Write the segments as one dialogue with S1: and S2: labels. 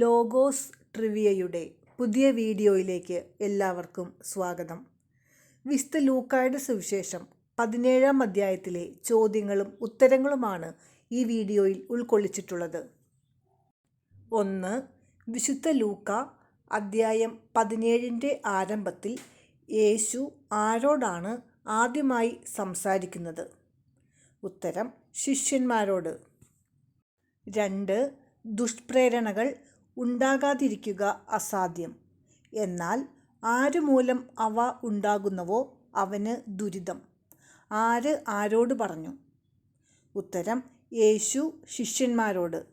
S1: Logos ട്രിവിയയുടെ പുതിയ വീഡിയോയിലേക്ക് എല്ലാവർക്കും സ്വാഗതം. വിസ്ത ലൂക്കായുടെ സുവിശേഷം പതിനേഴാം അധ്യായത്തിലെ ചോദ്യങ്ങളും ഉത്തരങ്ങളുമാണ് ഈ വീഡിയോയിൽ ഉൾക്കൊള്ളിച്ചിട്ടുള്ളത്. ഒന്ന് വിശുദ്ധ ലൂക്ക അദ്ധ്യായം പതിനേഴിന്റെ ആരംഭത്തിൽ യേശു ആരോടാണ് ആദ്യമായി സംസാരിക്കുന്നത്? ഉത്തരം ശിഷ്യന്മാരോട്. രണ്ട് ദുഷ്പ്രേരണകൾ ഉണ്ടാകാതിരിക്കുക അസാധ്യം. എന്നാൽ ആരുമൂലം അവ ഉണ്ടാകുന്നവോ അവന് ദുരിതം. ആര് ആരോട് പറഞ്ഞു? ഉത്തരം യേശു ശിഷ്യന്മാരോട്.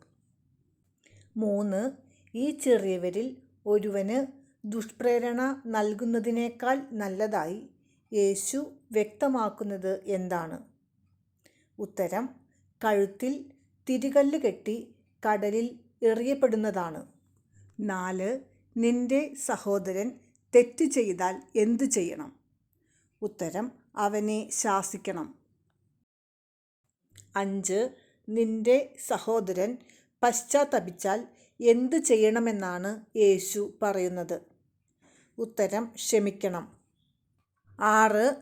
S1: മൂന്ന് ഈ ചെറിയവരിൽ ഒരുവന് ദുഷ്പ്രേരണ നൽകുന്നതിനേക്കാൾ നല്ലതായി യേശു വ്യക്തമാക്കുന്നത് എന്താണ്? ഉത്തരം കഴുത്തിൽ തിരികല്ല് കെട്ടി കടലിൽ എറിയപ്പെടുന്നതാണ്. നാല് നിന്റെ സഹോദരൻ തെറ്റ് ചെയ്താൽ എന്തു ചെയ്യണം? ഉത്തരം അവനെ ശാസിക്കണം. അഞ്ച് നിന്റെ സഹോദരൻ പശ്ചാത്തപിച്ചാൽ എന്തു ചെയ്യണമെന്നാണ് യേശു പറയുന്നത്. ഉത്തരം ക്ഷമിക്കണം. ആറ്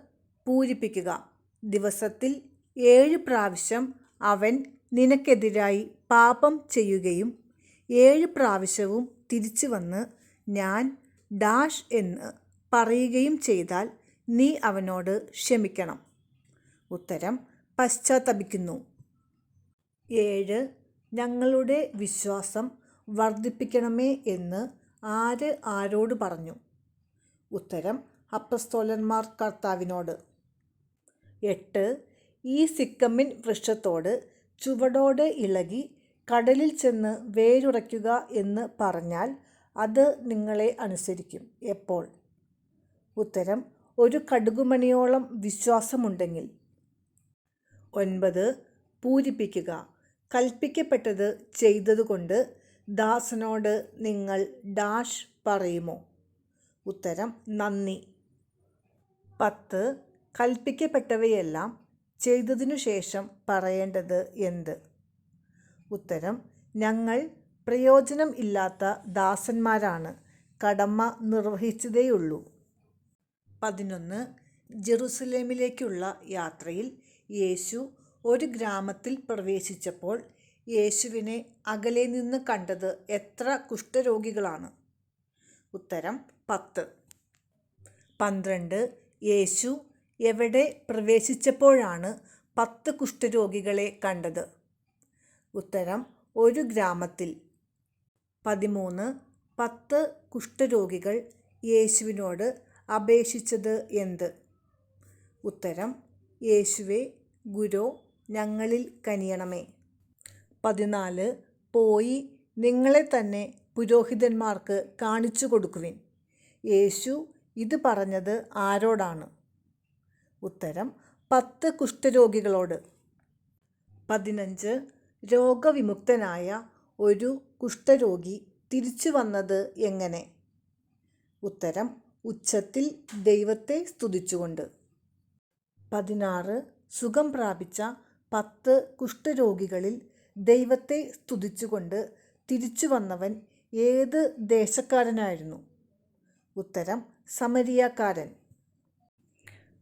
S1: പൂരിപ്പിക്കുക. ദിവസത്തിൽ ഏഴ് പ്രാവശ്യം അവൻ നിനക്കെതിരായി പാപം ചെയ്യുകയും ഏഴ് പ്രാവശ്യവും തിരിച്ചു വന്ന് ഞാൻ ഡാഷ് എന്ന് പറയുകയും ചെയ്താൽ നീ അവനോട് ക്ഷമിക്കണം. ഉത്തരം പശ്ചാത്തപിക്കുന്നു. ഏഴ് ഞങ്ങളുടെ വിശ്വാസം വർദ്ധിപ്പിക്കണമേ എന്ന് ആര് ആരോട് പറഞ്ഞു? ഉത്തരം അപ്പസ്തോലന്മാർ കർത്താവിനോട്. എട്ട് ഈ സിക്കമ്മിൻ വൃക്ഷത്തോട് ചുവടോടെ ഇളകി കടലിൽ ചെന്ന് വേരുറയ്ക്കുക എന്ന് പറഞ്ഞാൽ അത് നിങ്ങളെ അനുസരിക്കും. എപ്പോൾ? ഉത്തരം ഒരു കടുകുമണിയോളം വിശ്വാസമുണ്ടെങ്കിൽ. ഒൻപത് പൂരിപ്പിക്കുക. കൽപ്പിക്കപ്പെട്ടത് ചെയ്തതുകൊണ്ട് ദാസനോട് നിങ്ങൾ ഡാഷ് പറയുമോ? ഉത്തരം നന്ദി. പത്ത് കൽപ്പിക്കപ്പെട്ടവയെല്ലാം ചെയ്തതിനു ശേഷം പറയേണ്ടത് എന്ത്? ഉത്തരം ഞങ്ങൾ പ്രയോജനം ഇല്ലാത്ത ദാസന്മാരാണ്. കടമ നിർവഹിച്ചതേയുള്ളൂ. പതിനൊന്ന് ജെറുസലേമിലേക്കുള്ള യാത്രയിൽ യേശു ഒരു ഗ്രാമത്തിൽ പ്രവേശിച്ചപ്പോൾ യേശുവിനെ അകലെ നിന്ന് കണ്ടത് എത്ര കുഷ്ഠരോഗികളാണ്? ഉത്തരം പത്ത്. പന്ത്രണ്ട് യേശു എവിടെ പ്രവേശിച്ചപ്പോഴാണ് പത്ത് കുഷ്ഠരോഗികളെ കണ്ടത്? ഉത്തരം ഒരു ഗ്രാമത്തിൽ. പതിമൂന്ന് പത്ത് കുഷ്ഠരോഗികൾ യേശുവിനോട് അപേക്ഷിച്ചത് എന്ത്? ഉത്തരം യേശുവെ ഗുരു ഞങ്ങളിൽ കനിയണമേ. പതിനാല് പോയി നിങ്ങളെ തന്നെ പുരോഹിതന്മാർക്ക് കാണിച്ചു കൊടുക്കുവിൻ. യേശു ഇത് പറഞ്ഞത് ആരോടാണ്? ഉത്തരം പത്ത് കുഷ്ഠരോഗികളോട്. പതിനഞ്ച് രോഗവിമുക്തനായ ഒരു കുഷ്ഠരോഗി തിരിച്ചു വന്നത് എങ്ങനെ? ഉത്തരം ഉച്ചത്തിൽ ദൈവത്തെ സ്തുതിച്ചുകൊണ്ട്. പതിനാറ് സുഖം പ്രാപിച്ച പത്ത് കുഷ്ഠരോഗികളിൽ ദൈവത്തെ സ്തുതിച്ചുകൊണ്ട് തിരിച്ചു വന്നവൻ ഏത് ദേശക്കാരനായിരുന്നു? ഉത്തരം സമരിയാക്കാരൻ.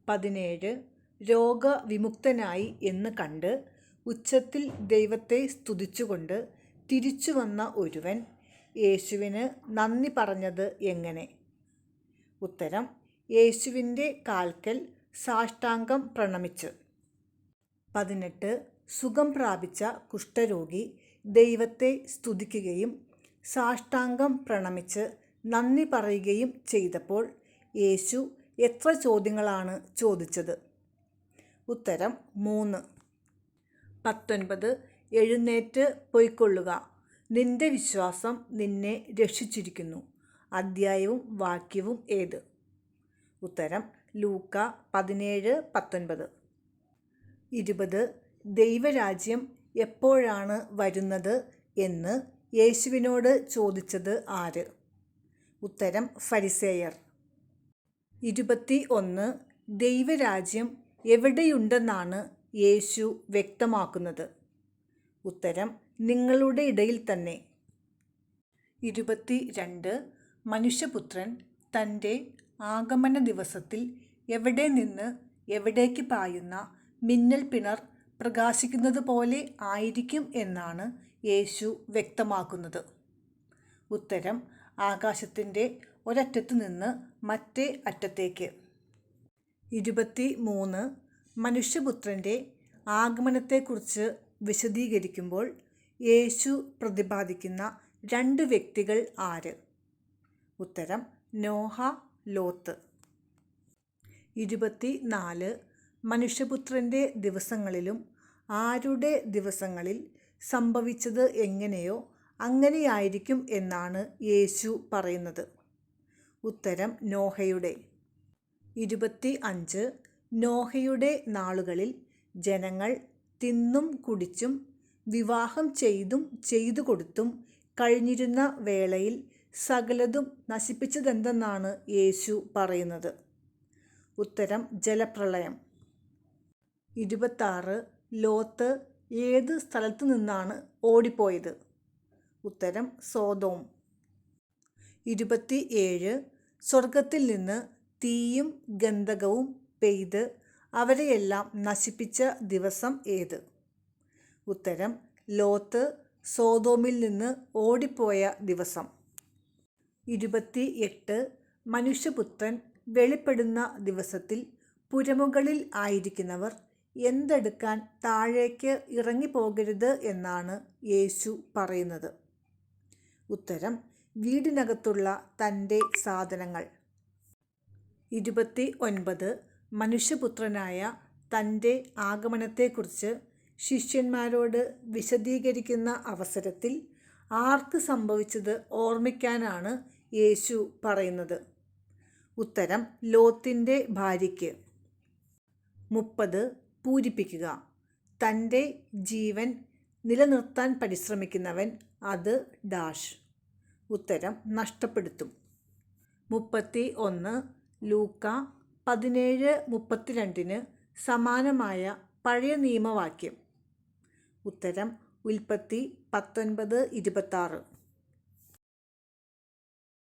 S1: പതിനേഴ് രോഗവിമുക്തനായി എന്ന് കണ്ട് ഉച്ചത്തിൽ ദൈവത്തെ സ്തുതിച്ചുകൊണ്ട് തിരിച്ചു വന്ന ഒരുവൻ യേശുവിന് നന്ദി പറഞ്ഞത് എങ്ങനെ? ഉത്തരം യേശുവിന്റെ കാൽക്കൽ സാഷ്ടാംഗം പ്രണമിച്ച്. പതിനെട്ട് സുഖം പ്രാപിച്ച കുഷ്ഠരോഗി ദൈവത്തെ സ്തുതിക്കുകയും സാഷ്ടാംഗം പ്രണമിച്ച് നന്ദി പറയുകയും ചെയ്തപ്പോൾ യേശു എത്ര ചോദ്യങ്ങളാണ് ചോദിച്ചത്? ഉത്തരം മൂന്ന്. പത്തൊൻപത്. എഴുന്നേറ്റ് പൊയ്ക്കൊള്ളുക. നിന്റെ വിശ്വാസം നിന്നെ രക്ഷിച്ചിരിക്കുന്നു. അദ്ധ്യായവും വാക്യവും ഏത്? ഉത്തരം ലൂക്ക പതിനേഴ് പത്തൊൻപത്. ഇരുപത്. ദൈവരാജ്യം എപ്പോഴാണ് വരുന്നത് എന്ന് യേശുവിനോട് ചോദിച്ചത് ആര്? ഉത്തരം ഫരിസേയർ. ഇരുപത്തി ഒന്ന് ദൈവരാജ്യം എവിടെയുണ്ടെന്നാണ് യേശു വ്യക്തമാക്കുന്നത്. ഉത്തരം നിങ്ങളുടെ ഇടയിൽ തന്നെ. ഇരുപത്തി രണ്ട് മനുഷ്യപുത്രൻ തന്റെ ആഗമന ദിവസത്തിൽ എവിടെ നിന്ന് എവിടേക്ക് പായുന്ന മിന്നൽ പിണർ പ്രകാശിക്കുന്നത് പോലെ ആയിരിക്കും എന്നാണ് യേശു വ്യക്തമാക്കുന്നത്. ഉത്തരം ആകാശത്തിന്റെ ഒരറ്റത്ത് നിന്ന് മറ്റേ അറ്റത്തേക്ക്. ഇരുപത്തി മൂന്ന് മനുഷ്യപുത്രന്റെ ആഗമനത്തെക്കുറിച്ച് വിശദീകരിക്കുമ്പോൾ യേശു പ്രതിപാദിക്കുന്ന രണ്ട് വ്യക്തികൾ ആര്? ഉത്തരം നോഹ ലോത്ത്. ഇരുപത്തി നാല് മനുഷ്യപുത്രന്റെ ദിവസങ്ങളിലും ആരുടെ ദിവസങ്ങളിൽ സംഭവിച്ചത് എങ്ങനെയോ അങ്ങനെയായിരിക്കും എന്നാണ് യേശു പറയുന്നത്. ഉത്തരം നോഹയുടെ. ഇരുപത്തി അഞ്ച് നോഹയുടെ നാളുകളിൽ ജനങ്ങൾ തിന്നും കുടിച്ചും വിവാഹം ചെയ്തും ചെയ്തു കൊടുത്തും കഴിഞ്ഞിരുന്ന വേളയിൽ സകലതും നശിപ്പിച്ചതെന്തെന്നാണ് യേശു പറയുന്നത്? ഉത്തരം ജലപ്രളയം. ഇരുപത്താറ് ലോത്ത് ഏത് സ്ഥലത്തു നിന്നാണ് ഓടിപ്പോയത്? ഉത്തരം സോതോം ഇരുപത്തി ഏഴ് സ്വർഗത്തിൽ നിന്ന് തീയും ഗന്ധകവും പെയ്ത് അവരെയെല്ലാം നശിപ്പിച്ച ദിവസം ഏത്? ഉത്തരം ലോത്ത് സോതോമിൽ നിന്ന് ഓടിപ്പോയ ദിവസം. ഇരുപത്തി എട്ട് മനുഷ്യപുത്രൻ വെളിപ്പെടുന്ന ദിവസത്തിൽ പുരമുകളിൽ ആയിരിക്കുന്നവർ എന്തെടുക്കാൻ താഴേക്ക് ഇറങ്ങിപ്പോകരുത് എന്നാണ് യേശു പറയുന്നത്. ഉത്തരം വീടിനകത്തുള്ള തന്റെ സാധനങ്ങൾ. ഇരുപത്തി ഒൻപത് മനുഷ്യപുത്രനായ തന്റെ ആഗമനത്തെക്കുറിച്ച് ശിഷ്യന്മാരോട് വിശദീകരിക്കുന്ന അവസരത്തിൽ ആർക്ക് സംഭവിച്ചത് ഓർമ്മിക്കാനാണ് യേശു പറയുന്നത്. ഉത്തരം ലോത്തിന്റെ ഭാര്യയ്ക്ക്. മുപ്പത് പൂരിപ്പിക്കുക. തന്റെ ജീവൻ നിലനിർത്താൻ പരിശ്രമിക്കുന്നവൻ അത് ഡാഷ്. ഉത്തരം നഷ്ടപ്പെടുത്തും. മുപ്പത്തി ഒന്ന് ലൂക്ക പതിനേഴ് മുപ്പത്തിരണ്ടിന് സമാനമായ പഴയ നിയമവാക്യം. ഉത്തരം ഉൽപ്പത്തി പത്തൊൻപത് ഇരുപത്താറ്.